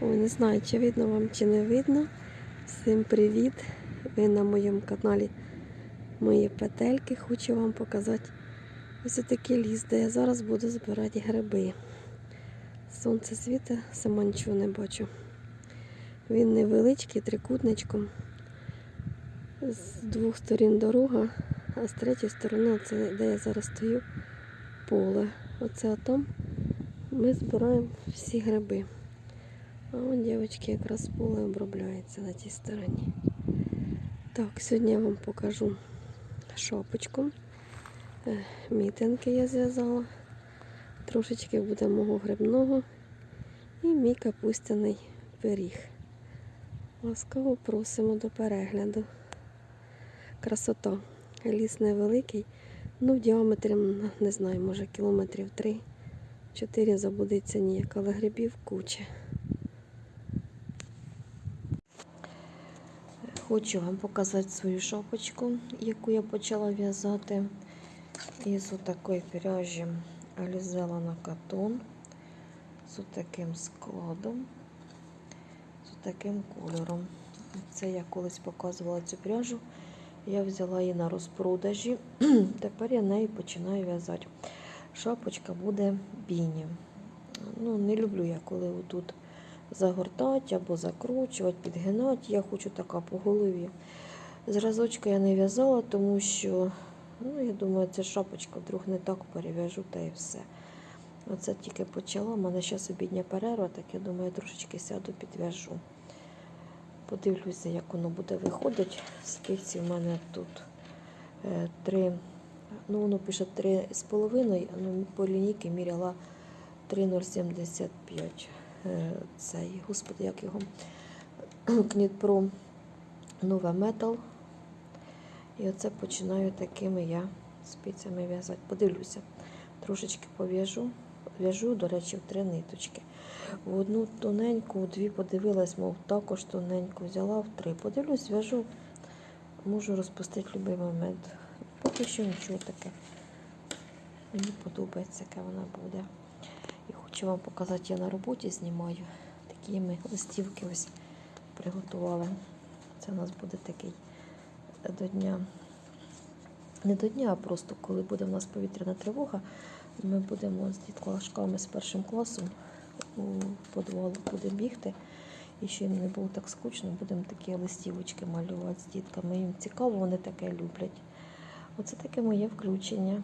Ой, не знаю, чи видно вам, чи не видно. Всім привіт! Ви на моєму каналі Мої петельки. Хочу вам показати ось такий ліс, де я зараз буду збирати гриби. Сонце світа, сама нічого не бачу. Він невеличкий, трикутничком. З двох сторін дорога, а з третьої сторони, це де я зараз стою, поле. Оце там ми збираємо всі гриби. А вон дівчатки якраз поле обробляється на тій стороні. Так, сьогодні я вам покажу шапочку. Е, Мітинки я зв'язала. Трошечки буде мого грибного і мій капустяний пиріг. Ласкаво просимо до перегляду. Красота. Ліс невеликий, ну в діаметрі, не знаю, може кілометрів 3-4 забудеться ніяк, але грибів куча. Хочу вам показати свою шапочку, яку я почала в'язати із отакої пряжі Алізела на катон з таким складом, з таким кольором. Це я колись показувала цю пряжу. Я взяла її на розпродажі. Тепер я нею починаю в'язати. Шапочка буде біні. Ну, не люблю я, коли отут загортати або закручувати, підгинати. Я хочу така по голові. Зразочка я не в'язала, тому що, ну, я думаю, це шапочка вдруг не так перев'яжу та і все. Оце тільки почала. У мене зараз обідня перерва, так я думаю, я трошечки сяду, підв'яжу. Подивлюся, як воно буде виходити. Спиці в мене тут е, три, ну воно пише 3,5, ну по лінійки міряла 3,075 цей, господи, як його Кнітпро нове метал. І оце починаю такими я спицями в'язати. Подивлюся, трошечки пов'яжу. В'яжу, до речі, в три ниточки. В одну тоненьку, в дві подивилась, мов також тоненьку взяла в три. Подивлюсь, в'яжу, можу розпустити будь-який момент. Поки що нічого таке. Мені подобається, яка вона буде. Хочу вам показати, я на роботі знімаю. Такі ми листівки ось приготували. Це у нас буде такий до дня. Не до дня, а просто коли буде в нас повітряна тривога, ми будемо з дітколашками з першим класом у подвал будемо бігти. І ще їм не було так скучно, будемо такі листівочки малювати з дітками. Їм цікаво, вони таке люблять. Оце таке моє включення.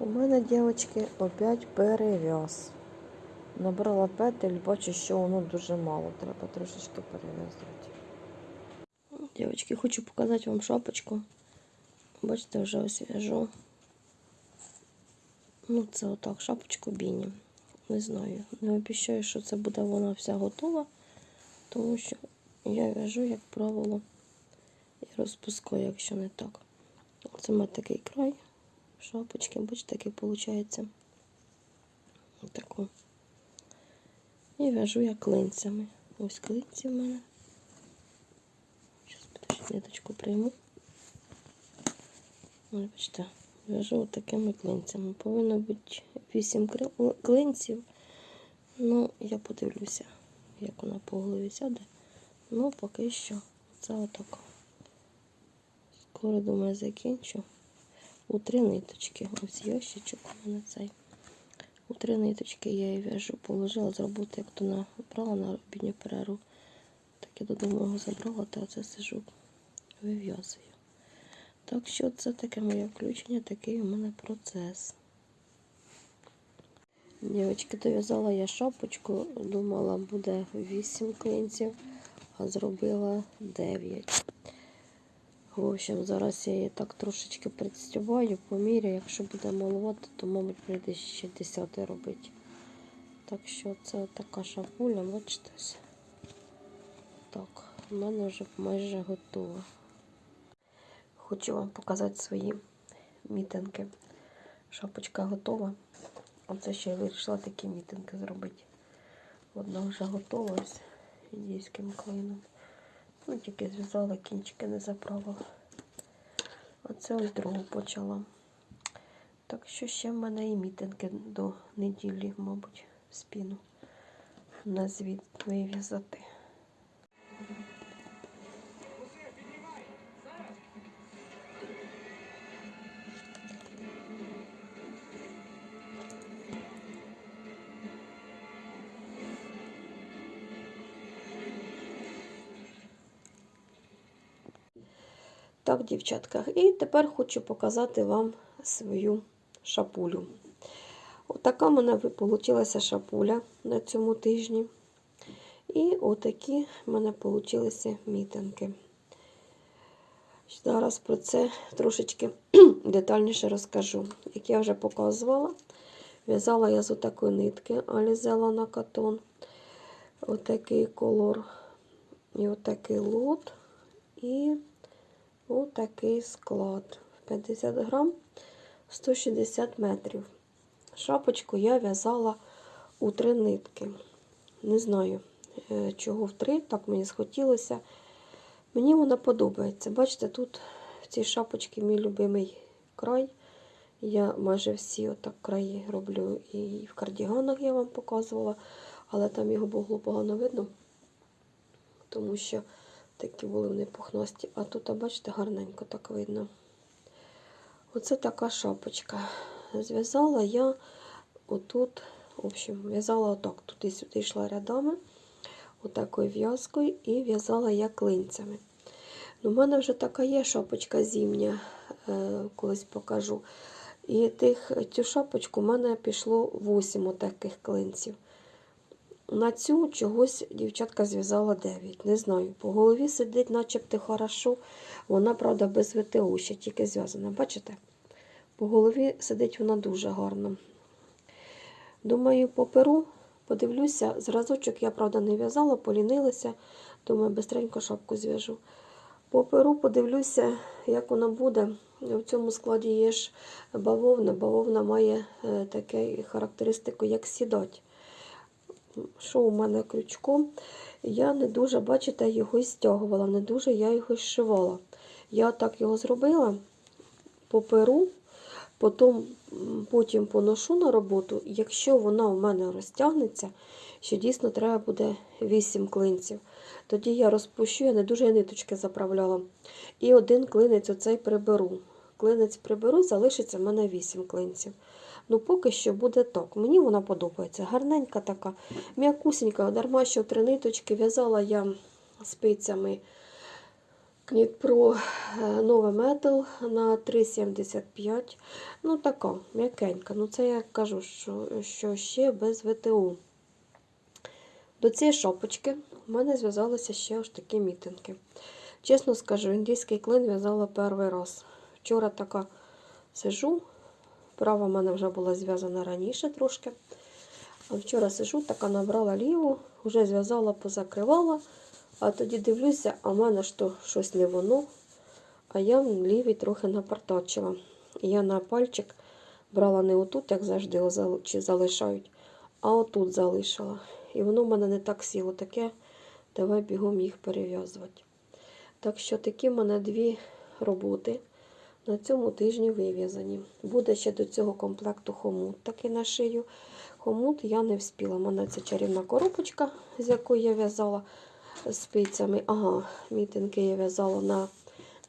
У мене, дівчатки, опять перев'яз. Набрала петель, бачу, що воно дуже мало. Треба трошечки перев'язувати. Дівчатки, хочу показати вам шапочку. Бачите, вже ось в'яжу. Ну, це отак, шапочку біні. Не знаю. Не обіцяю, що це буде вона вся готова, тому що я в'яжу, як правило, і розпускаю, якщо не так. Це має такий край шапочки, бачите, такий виходить. Отаку. І в'яжу я клинцями. Ось клинці в мене. Зараз подожди, ниточку прийму. Бачите, в'яжу такими клинцями. Повинно бути 8 клинців. Ну, я подивлюся, як вона по голові сяде. Ну, поки що це отака. Скоро, думаю, закінчу. У три ниточки. Ось ящичок у мене цей. У три ниточки я її в'яжу, положила з роботи, як то набрала на обідню перерву. Так я додому його забрала, та оце сижу, вив'язую. Так що це таке моє включення, такий у мене процес. Дівчатки, дов'язала я шапочку, думала, буде 8 клинців, а зробила 9. В общем, зараз я її так трошечки представаю, поміряю. Якщо буде маловато, то, мабуть, прийде ще 10 робити. Так що це така шапуля, бачите. Так, в мене вже майже готова. Хочу вам показати свої мітинки. Шапочка готова. Оце ще я вирішила такі мітинки зробити. Одна вже готова ось індійським клином. Ну, тільки зв'язала, кінчики не заправила. Оце ось другу почала. Так що ще в мене і мітинги до неділі, мабуть, спіну. на звіт вив'язати. Так, дівчатка, і тепер хочу показати вам свою шапулю. Отака в мене вийшла шапуля на цьому тижні. І отакі в мене вийшли мітинги. Зараз про це трошечки детальніше розкажу. Як я вже показувала, в'язала я з отакої нитки Алізела на катон. Отакий колор і отакий лот. І отакий склад. 50 грам 160 метрів. Шапочку я в'язала у три нитки. Не знаю, е, чого в три, так мені схотілося. Мені вона подобається. Бачите, тут в цій шапочці мій любимий край. Я майже всі отак краї роблю і в кардіганах я вам показувала, але там його було погано видно, тому що такі були вони пухнасті. А тут, бачите, гарненько так видно. Оце така шапочка. Зв'язала я отут, в общем, в'язала отак, туди-сюди йшла рядами, отакою в'язкою, і в'язала я клинцями. Ну, У мене вже така є шапочка зімня, е, колись покажу. І тих, цю шапочку в мене пішло 8 отаких клинців. На цю чогось дівчатка зв'язала 9. Не знаю. По голові сидить начебто хорошо. Вона, правда, без ВТО ще тільки зв'язана. Бачите? По голові сидить вона дуже гарно. Думаю, по перу подивлюся. Зразочок я, правда, не в'язала, полінилася. Думаю, бистренько шапку зв'яжу. По перу подивлюся, як вона буде. В цьому складі є ж бавовна. Бавовна має е, таке характеристику, як сідать. Що у мене крючком? Я не дуже, бачите, його стягувала, не дуже я його зшивала. Я так його зробила по перу, потім, потім поношу на роботу. Якщо вона у мене розтягнеться, що дійсно треба буде 8 клинців. Тоді я розпущу, я не дуже ниточки заправляла. І один клинець оцей приберу. Клинець приберу, залишиться в мене 8 клинців. Ну, поки що буде так. Мені вона подобається. Гарненька така, м'якусенька, дарма що три ниточки в'язала я спицями Кнітпро нове метал на 3,75. Ну, така, м'якенька. Ну, це я кажу, що, що ще без ВТУ. До цієї шапочки в мене зв'язалися ще ось такі мітинги. Чесно скажу, індійський клин в'язала перший раз. Вчора така сижу. Права в мене вже була зв'язана раніше трошки. А вчора сижу, така набрала ліву, вже зв'язала, позакривала. А тоді дивлюся, а в мене ж то щось не воно. А я в лівій трохи напартачила. І я на пальчик брала не отут, як завжди, чи залишають, а отут залишила. І воно в мене не так сіло таке. Давай бігом їх перев'язувати. Так що такі в мене дві роботи на цьому тижні вив'язані. Буде ще до цього комплекту хомут таки на шию. Хомут я не вспіла. У мене це чарівна коробочка, з якої я в'язала спицями. Ага, мітинки я в'язала на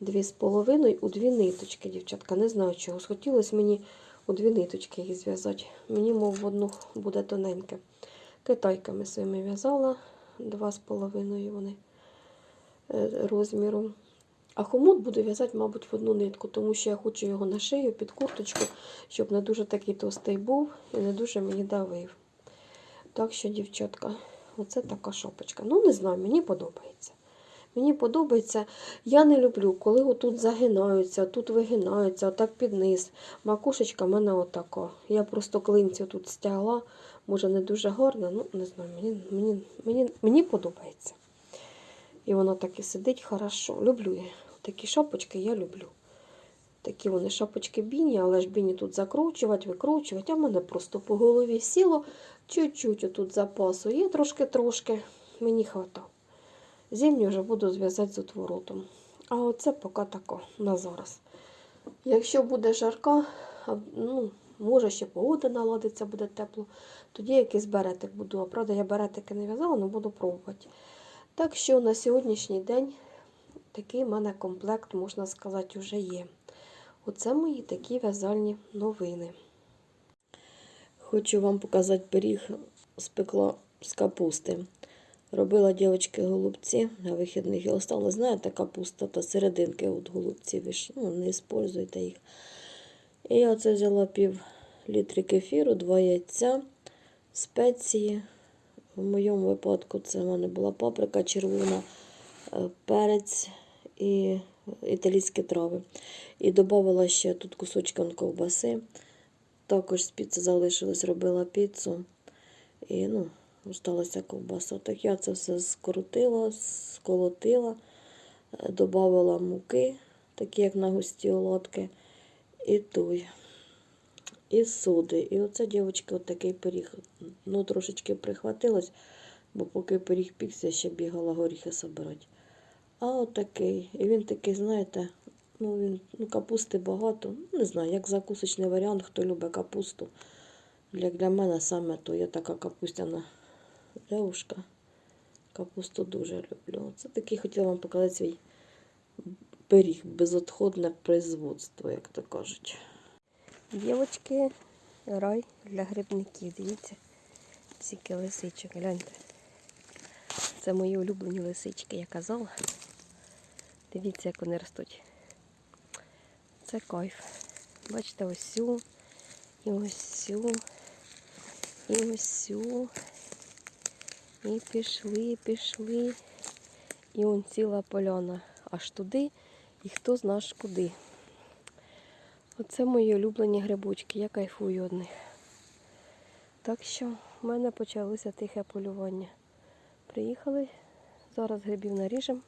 2,5 у дві ниточки, дівчатка. Не знаю чого. Схотілося мені у дві ниточки їх зв'язати. Мені, мов, в одну буде тоненьке. Китайками своїми в'язала 2,5 вони е, розміру. А хомут буду в'язати, мабуть, в одну нитку, тому що я хочу його на шию під курточку, щоб не дуже такий товстий був і не дуже мені давив. Так що, дівчатка, оце така шопочка. Ну, не знаю, мені подобається. Мені подобається, я не люблю, коли отут загинаються, тут вигинаються, отак під низ. Макушечка в мене отака. Я просто клинці тут стягла, може не дуже гарно, ну не знаю, мені, мені, мені, мені подобається. І воно так і сидить хорошо. Люблю я. Такі шапочки я люблю. Такі вони шапочки біні, але ж біні тут закручувати, викручувати. А в мене просто по голові сіло. Чуть-чуть тут запасу є трошки-трошки. Мені хватає. Зимні вже буду зв'язати з отворотом. А оце поки тако на зараз. Якщо буде жарка, ну, Може, ще погода наладиться, буде тепло. Тоді якийсь беретик буду. А правда, я беретики не в'язала, але буду пробувати. Так що на сьогоднішній день такий в мене комплект, можна сказати, вже є. Оце мої такі в'язальні новини. Хочу вам показати пиріг спекла з капусти. Робила дівчатки голубці на вихідних і осталось, знаєте, капуста та серединки от голубців. Ну, не використовуйте їх. І я оце взяла пів літри кефіру, два яйця, спеції. В моєму випадку це в мене була паприка червона, е, перець і італійські трави. І додавала ще тут кусочком ковбаси. Також з піци залишилось, робила піцу. І ну, осталася ковбаса. Так я це все скрутила, сколотила, е, додавала муки, такі як на густі оладки, і той. І соди. І оце, дівчатки, от такий пиріг. Ну, трошечки прихватилось, бо поки пиріг пікся, ще бігала горіхи собирати. А отакий. І він такий, знаєте, ну, він, ну, капусти багато. Не знаю, як закусочний варіант, хто любить капусту. Для, для мене саме то я така капустяна девушка. Капусту дуже люблю. Це такий хотіла вам показати свій пиріг, безотходне производство, як то кажуть. Дівочки, рай для грибників. Дивіться, скільки лисичок, гляньте. Це мої улюблені лисички, я казала. Дивіться, як вони ростуть. Це кайф. Бачите, ось цю, і ось цю, і ось цю. І пішли, пішли. І он ціла поляна аж туди, і хто зна куди. Оце мої улюблені грибочки, я кайфую від них. Так що в мене почалося тихе полювання. Приїхали, зараз грибів наріжемо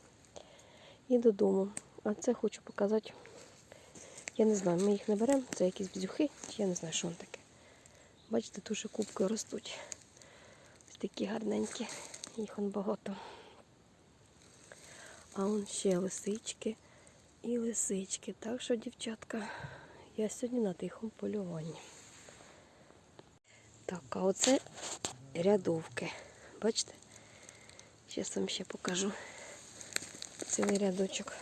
і додому. А це хочу показати. Я не знаю, ми їх не беремо, це якісь бзюхи, я не знаю, що воно таке. Бачите, дуже кубки ростуть. Ось такі гарненькі, їх он багато. А он ще лисички і лисички. Так що, дівчатка, я сьогодні на тихому полюванні. Так, а оце рядовки. Бачите? Зараз вам ще покажу цілий рядочок.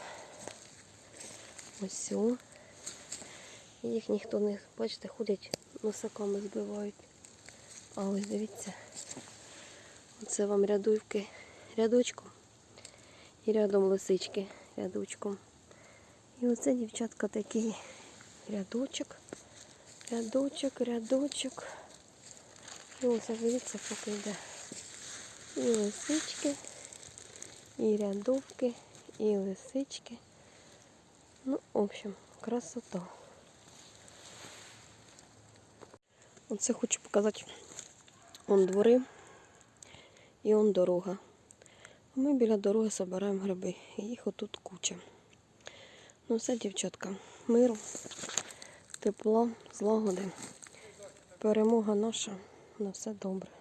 Ось. Їх ніхто не, бачите, ходять, носаками збивають. А ось дивіться. Оце вам рядовки рядочком. І рядом лисички рядочком. І оце, дівчатка, такий рядочок. Рядочок, рядочок. І ось аж дивіться, поки йде. І лисички, і рядовки, і лисички. Ну, в общем, красота. Оце хочу показати. Он двори і он дорога. Ми біля дороги збираємо гриби. Їх отут куча. Ну все, дівчатка, миру, тепла, злагоди. Перемога наша на все добре.